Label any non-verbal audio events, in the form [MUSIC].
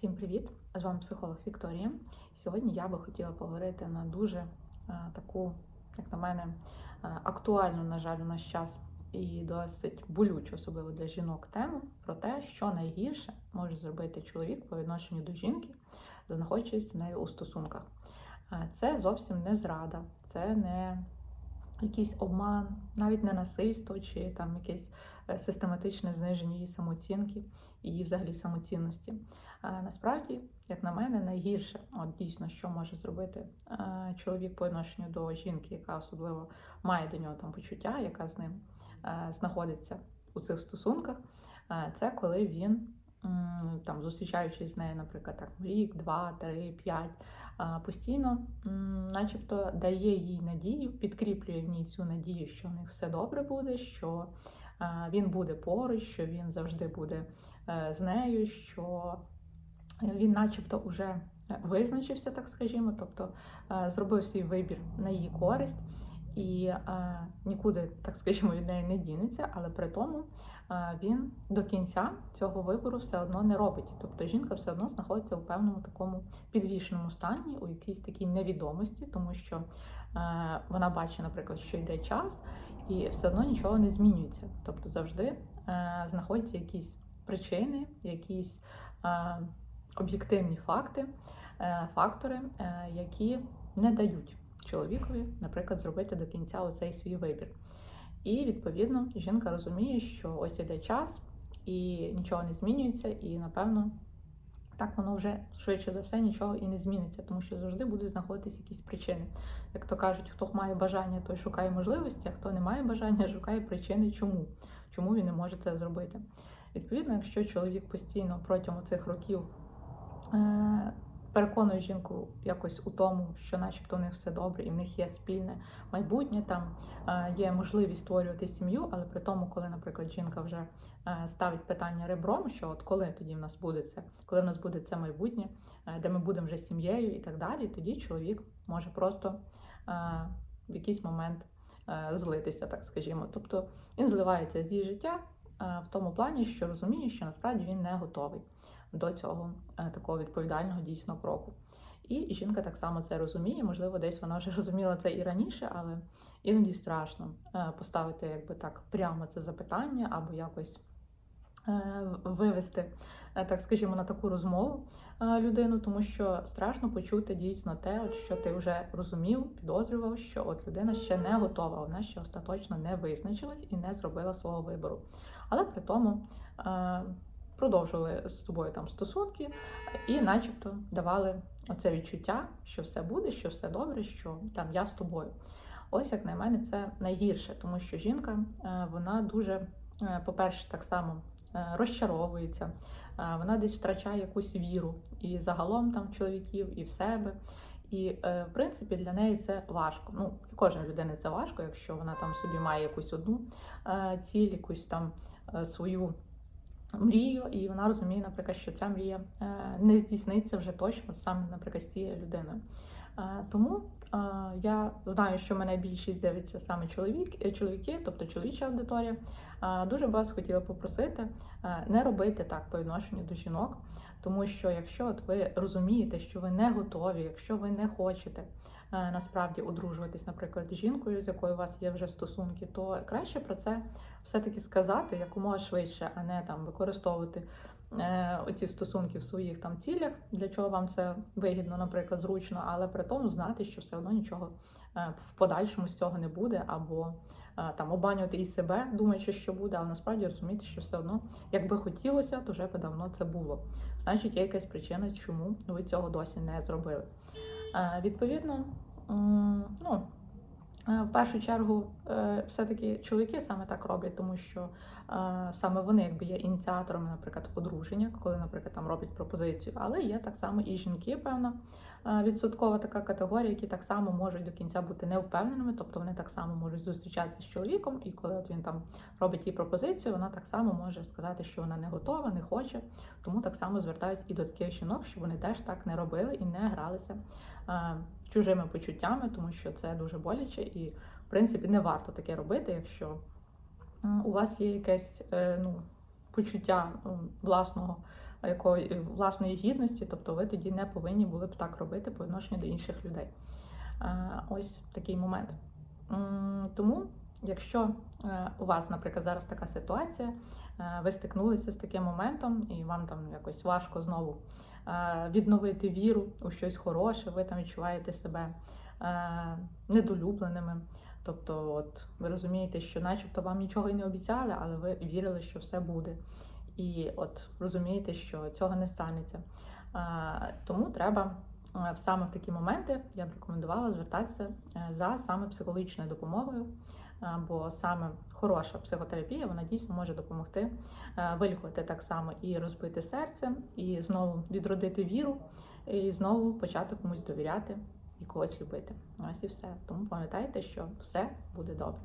Всім привіт! З вами психолог Вікторія. Сьогодні я би хотіла поговорити на дуже е, таку, як на мене, е, актуальну, на жаль, у наш час і досить болючу, особливо для жінок, тему про те, що найгірше може зробити чоловік по відношенню до жінки, знаходячись з нею у стосунках. Е, Це зовсім не зрада, це не якийсь обман, навіть не насильство чи там якесь е, систематичне зниження її самооцінки і взагалі самоцінності. Насправді, як на мене, найгірше, от дійсно, що може зробити е, чоловік по відношенню до жінки, яка особливо має до нього там почуття, яка з ним е, знаходиться у цих стосунках, це коли він. Там зустрічаючись з нею, наприклад, так рік, два, три, п'ять, постійно, начебто, дає їй надію, підкріплює в ній цю надію, що в них все добре буде, що він буде поруч, що він завжди буде е, з нею, що він, начебто, вже визначився, так скажімо, тобто е, зробив свій вибір на її користь. І е, нікуди, так скажімо, від неї не дінеться, але при тому е, він до кінця цього вибору все одно не робить. Тобто жінка все одно знаходиться у певному такому підвішеному стані, у якійсь такій невідомості, тому що е, вона бачить, наприклад, що йде час, і все одно нічого не змінюється. Тобто завжди е, знаходяться якісь причини, якісь е, об'єктивні факти, е, фактори, е, які не дають чоловікові, наприклад, зробити до кінця оцей свій вибір. І відповідно жінка розуміє, що ось іде час, і нічого не змінюється, і напевно. Так воно вже швидше за все нічого і не зміниться, тому що завжди будуть знаходитись якісь причини. Як то кажуть, хто має бажання, той шукає можливості, а хто не має бажання, [LAUGHS] шукає причини, чому, чому він не може це зробити. Відповідно, якщо чоловік постійно протягом цих років е, переконує жінку якось у тому, що, начебто, у них все добре, і в них є спільне майбутнє, там е, є можливість створювати сім'ю, але при тому, коли, наприклад, жінка вже е, ставить питання ребром, що от коли тоді в нас буде це, коли в нас буде це майбутнє, е, де ми будемо вже сім'єю і так далі, тоді чоловік може просто в якийсь момент злитися, так скажімо. Тобто він зливається з її життя в тому плані, що розуміє, що насправді він не готовий до цього е, такого відповідального дійсно кроку. І жінка так само це розуміє. Можливо, десь вона вже [LAUGHS] розуміла це і раніше, але іноді страшно е, поставити якби так прямо це запитання або якось е, вивести, так скажімо, на таку розмову людину, тому що страшно почути дійсно те, от що ти вже розумів, підозрював, що от людина ще не готова, вона ще остаточно не визначилась і не зробила свого вибору. Але при тому. Продовжували з тобою там стосунки і, начебто, давали оце відчуття, що все буде, що все добре, що там я з тобою. Ось, як на мене, це найгірше, тому що жінка е, вона дуже, е, по-перше, так само е, розчаровується, вона десь втрачає якусь віру і загалом там чоловіків, і в себе. І, в принципі, для неї це важко. Ну, кожної людини це важко, якщо вона там собі має якусь одну ціль, якусь там свою мрію, і вона розуміє, наприклад, що ця мрія е, не здійсниться вже точно саме, наприклад, з цією людиною. Е, Тому е, я знаю, що мене більшість дивиться саме чоловік, е, чоловіки, тобто чоловіча аудиторія. Дуже б вас хотіла попросити не робити так по відношенню до жінок, тому що якщо от ви розумієте, що ви не готові, якщо ви не хочете насправді одружуватись, наприклад, з жінкою, з якою у вас є вже стосунки, то краще про це все-таки сказати якомога швидше, а не там використовувати оці стосунки в своїх там цілях, для чого вам це вигідно, наприклад, зручно, але при тому знати, що все одно нічого е, в подальшому з цього не буде, або е, там обманювати і себе, думаючи, що буде, але насправді розуміти, що все одно, якби хотілося, то вже би давно це було. Значить, є якась причина, чому ви цього досі не зробили. Е, Відповідно, ну. Е, В першу чергу, е, все-таки чоловіки саме так роблять, тому що е, саме вони якби є ініціаторами, наприклад, одруження, коли, наприклад, там роблять пропозицію. Але є так само і жінки, певна відсоткова така категорія, які так само можуть до кінця бути невпевненими, тобто вони так само можуть зустрічатися з чоловіком, і коли от він там робить їй пропозицію, вона так само може сказати, що вона не готова, не хоче. Тому так само звертаюсь і до таких жінок, щоб вони теж так не робили і не гралися чужими почуттями, тому що це дуже боляче, і в принципі не варто таке робити, якщо у вас є якесь е, ну, почуття власного якої власної гідності, тобто ви тоді не повинні були б так робити по відношенню до інших людей. Е, Ось такий момент. Тому, якщо е, у вас, наприклад, зараз така ситуація, ви стикнулися з таким моментом, і вам там якось важко знову відновити віру у щось хороше, ви там відчуваєте себе недолюбленими. Тобто, от ви розумієте, що начебто вам нічого і не обіцяли, але ви вірили, що все буде. І от розумієте, що цього не станеться. Тому треба е, саме в такі моменти я б рекомендувала звертатися е, за саме психологічною допомогою, бо саме хороша психотерапія вона дійсно може допомогти е, вилікувати так само і розбити серце, і знову відродити віру, і знову почати комусь довіряти і когось любити. Ось і все. Тому пам'ятайте, що все буде добре.